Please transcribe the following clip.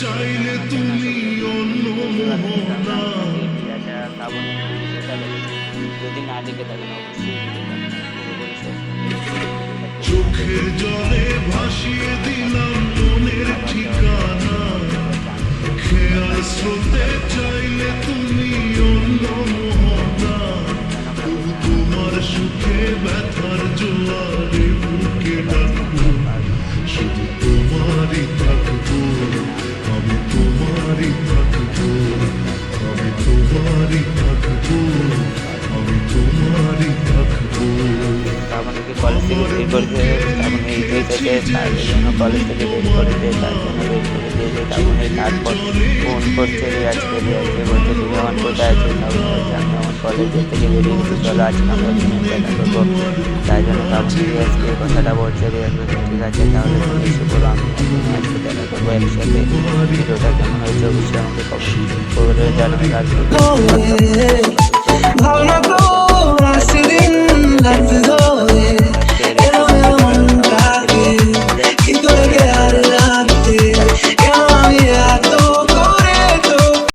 চাইলে তুমি অন্য মোহনা। যদি না দেখে থাকেন। চোখের জলে ভাসিয়ে দিলাম মনের ঠিকানা। খেয়াল স্রোতে চাইলে তুমি অন্য মোহনা। তোমার সুখে ব্যথার জোয়ারে বুকে ডাকবো শুধু তোমারই থাকব তোমারই থাকব আমি তোমারই থাকব কলেজ থেকে বের থেকে তার জন্য কলেজ তার জন্য বের করে দিয়েছে এই তারপর আমার কোথায় থেকে বেরিয়ে আজকে আমরা তাই জন্য আজকে কথাটা বলছে ঠিক আছে তাহলে তুমি হয়েছে অবশ্যই আমাকে কমেন্ট করে জানাবে রাখবে ভাবনা